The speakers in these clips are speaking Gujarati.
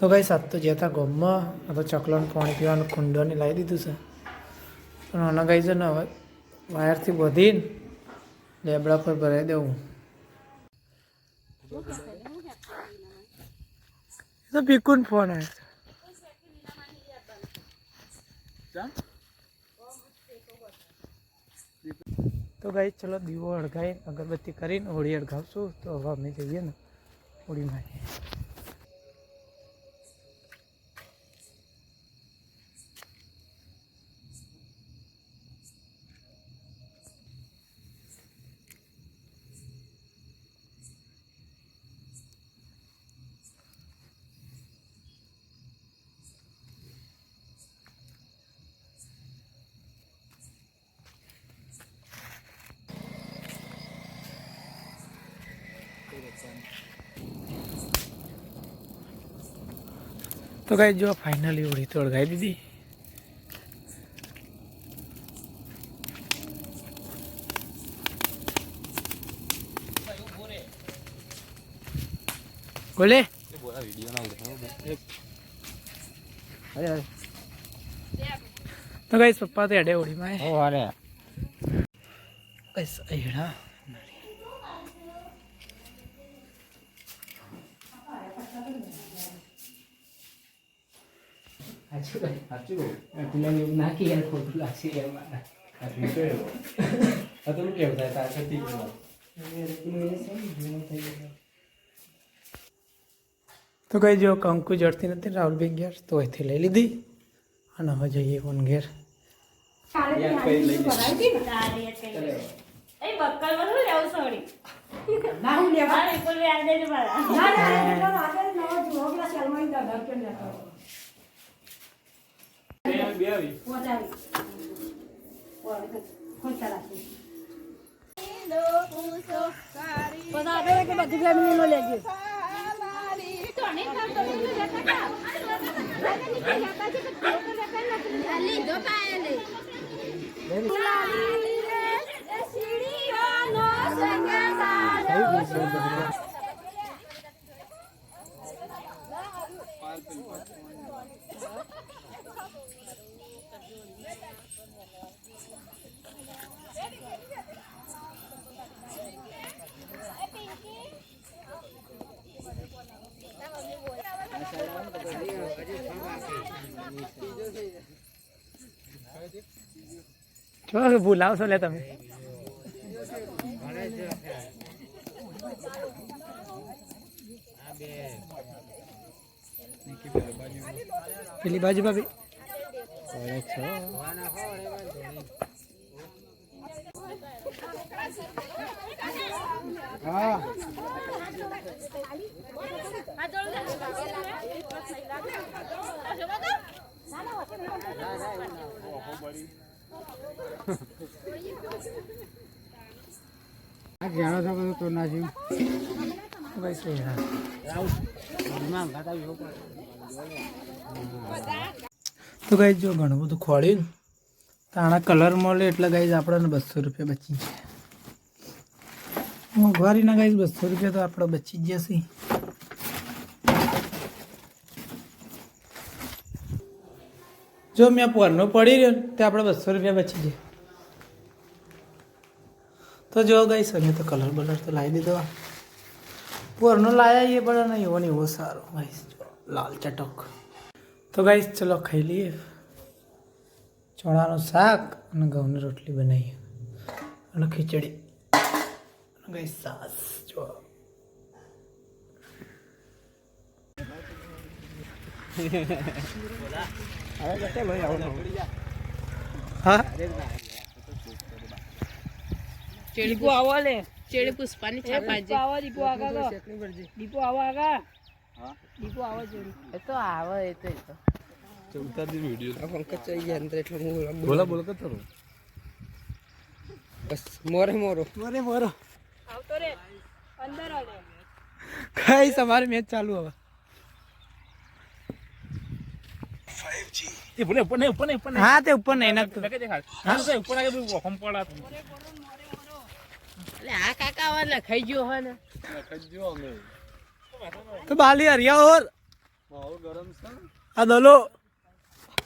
તો ભાઈ સાત તો જતા ગોમમાં આ તો ચકલાનું પાણી પીવાનું કુંડોને લાવી દીધું છે. પણ આના ગાઈ છે ને હવે વાયરથી વધીને લેબડા પર ભરાઈ દેવું. તો ભીકુન ફોન આવ્યો તો ગાઈ ચલો દીવો અડગાઈ અગરબત્તી કરીને હોળી અડગાવશું તો હવે અમે જઈએ ને હોળીમાં તો ગાઈ જો ફાઇનલી હોળી તો અળગાઈ દીધી. બોલે? તો ગાઈસ પપ્પા તો અડે નાખી યાર ખોટું લાગશે યાર મારા તો કઈ જો કંકુ જડતી નથી રાહુલભાઈ ઘેર તો અહીંથી લઈ લીધી અને હવે જઈએ પણ ઘેર ના હું લેવા મારે કોઈ વ્યાજ દેજો મારા ના ના એટલો વાગે નવો જુઓ પેલા શર્માઈ દાદા કેમ લેતો આપણે કે જો બોલાવશો લે તમે. પેલી બાજુ ભાભી. જાણો છો બધું તો ના જીવ ભાઈ તો ગાઈ જો ઘણું બધું ખોળ્યું ને, તો આના કલર મળે એટલે ગાઈ આપણને બસો રૂપિયા બચી જાય મોંઘવારીના ગાઈ બસો રૂપિયા તો આપણે બચી જશે જો મેં પોરનો પડી રહ્યો તે આપણે બસો રૂપિયા બચી જાય તો જો ગાઈશ સને તો કલર બલર તો લાવી દીધો. પોરનો લાયા એ પણ એવો ને એવો સારો ગાઈસ લાલ ચટક. તો ગાઈશ ચલો ખાઈ લઈએ. ચોળાનું શાક અને ઘઉંની રોટલી બનાવીએ. અને ખીચડી. અને ગાઈસ સાસ જો હા? આવો લે. ચેડી પુષ્પાની છાપા દીપુ આવો દીપુ આગા દીપુ આવો આગા દીપુ આવો જોડી. એ તો આવે એ તો એ તો. બોલા બોલા કતો બસ મોરે મોરો. મોરે મોરો. આવતો રે. અંદર આલે કઈ સવારે મેચ ચાલુ હવે. એ બોલે ઉપર ને ઉપર ને ઉપર ને હા તે ઉપર નહીં નાખતું કે દેખાડ હા તો ઉપર આગે બહુ વખમ પડા એટલે આ કાકા વાળા ખાઈ ગયો હોય ને. તો બાલી હરિયા ઓર માહોલ ગરમ છે. આ હરિયા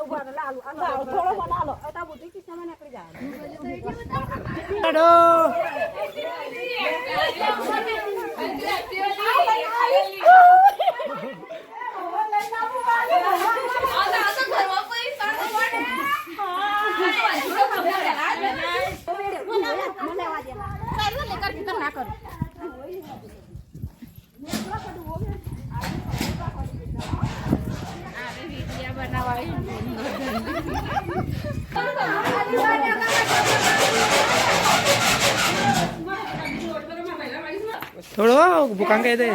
ઊભા રહો, લાલુ. આનો થોડો બનાવો. આ બુદ્ધિ કિસ્સામાં નીકળી જાય હેડો ના કરું થોડો ભૂકાંગ કહી દે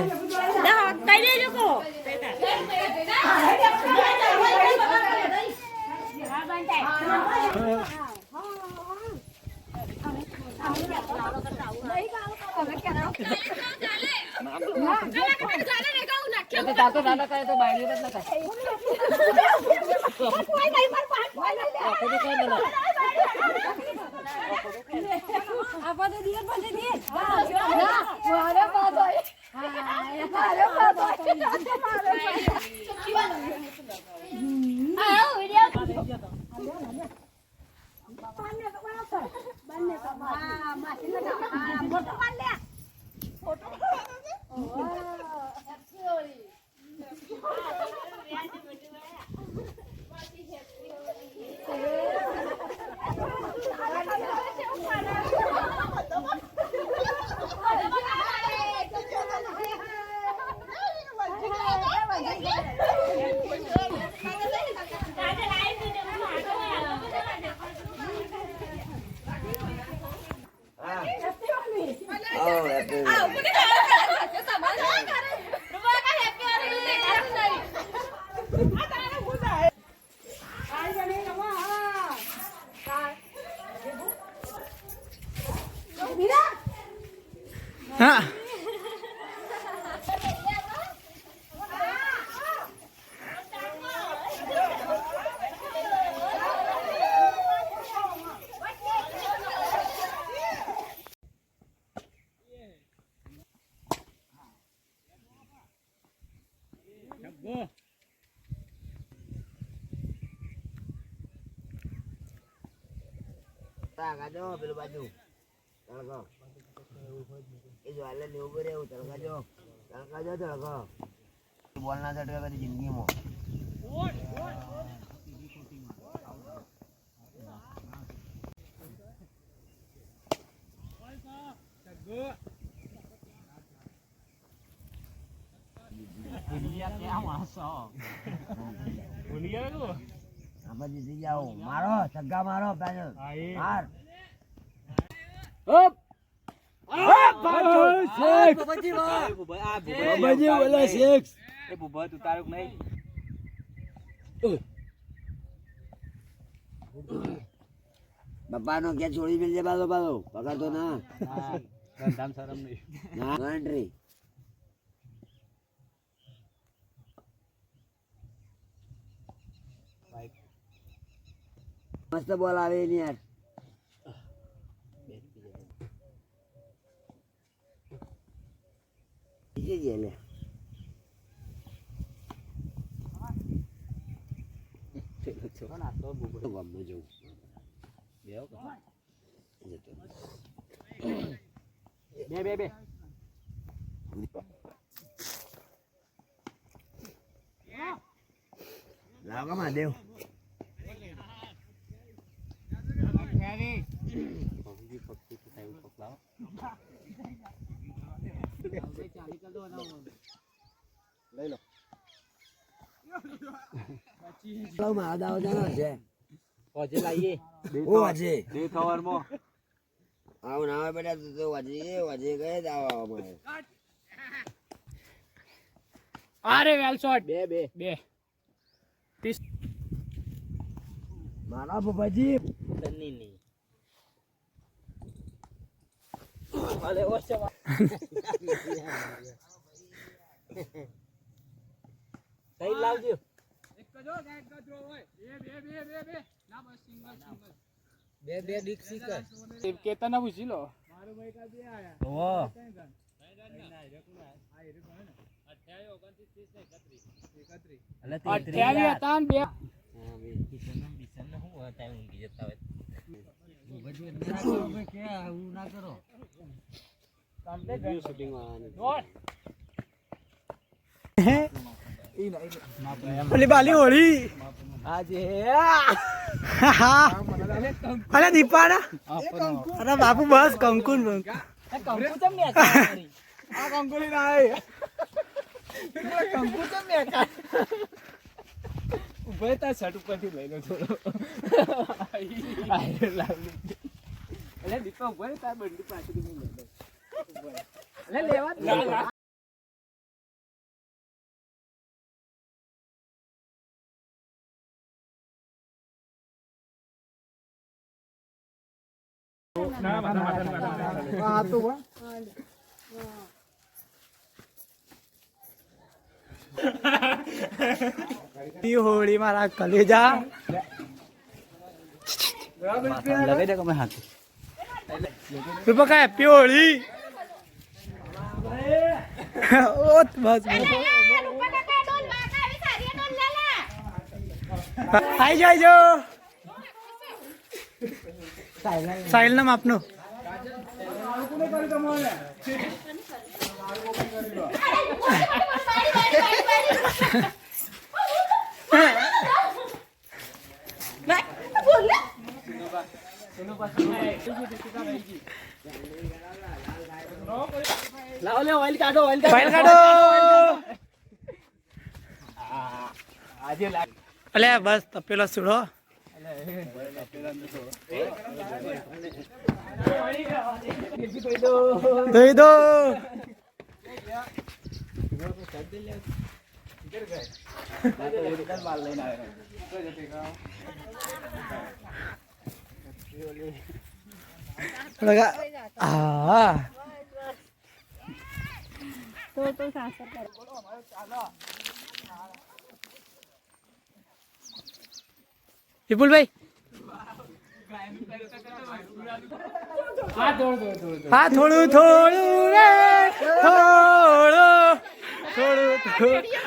કઈ દેજો કો આપણે દિયર પાસે દિયર મારે પાડો હા મારે પાડો હા તળકાજો પેલું બાજુ તળકો એ જો હાલે ને ઊભો રહેવું તળકાજો તળકાજો તળકો બોલ ના તડકા જિંદગીમાં ભૂલી ગયા તું આપણે જીતી જાઓ મારો સગ્ગા મારો પેનલ બાપા નો કે છોડી મેલજે બાલો બાલો. પગાર તો ના. નો એન્ટ્રી મસ્ત બોલ આવે એની યાર જવું બે બે બે. લાવો મહાદેવ? લઈ લો દાવો છે ઓ આવું ના બેટા તું તો વાજે વાજે ગયે જ આવા અરે વેલ શોટ બે બે. બે. મારા પપ્પાજી. તન્ની નહીં કઈ લાવજો. બે બે ડીક્ષી કર કેતા ના પૂછી લો ઓ અઠ્યાવીસ હતા ને બે. પેલી બાલી હોળી. અરે દીપાના અરે બાપુ બસ કંકુન કંકુ ને ના કંકુ ચમ ને ઉભે તા શર્ટ ઉપરથી લઈ લો થોડો. આયરે લાવી એટલે દીપા ઊભો તાર બંડી પાછળ લઈ લો. એટલે લેવા જ નહીં. ઈ હોળી મારા કલેજા. લગાઈ દે તમે હાથ? રૂપા કા હેપી હોળી. ઓત બસ. આઈ જાય જો સાહિલ નામ આપનું લાવો લે ઓઇલ કાઢો ઓઇલ ફાઇલ કાઢો આજે અલે બસ તપેલો સુડો દઈ દો. હા વિપુલભાઈ હા થોડું થોડું થોડું થોડું થોડું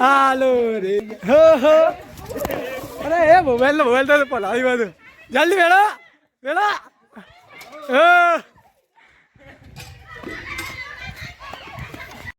હાલો રે. અરે એ મોબાઈલ મોબાઈલ તો પલાવી બધું જલ્દી વેળો વેળો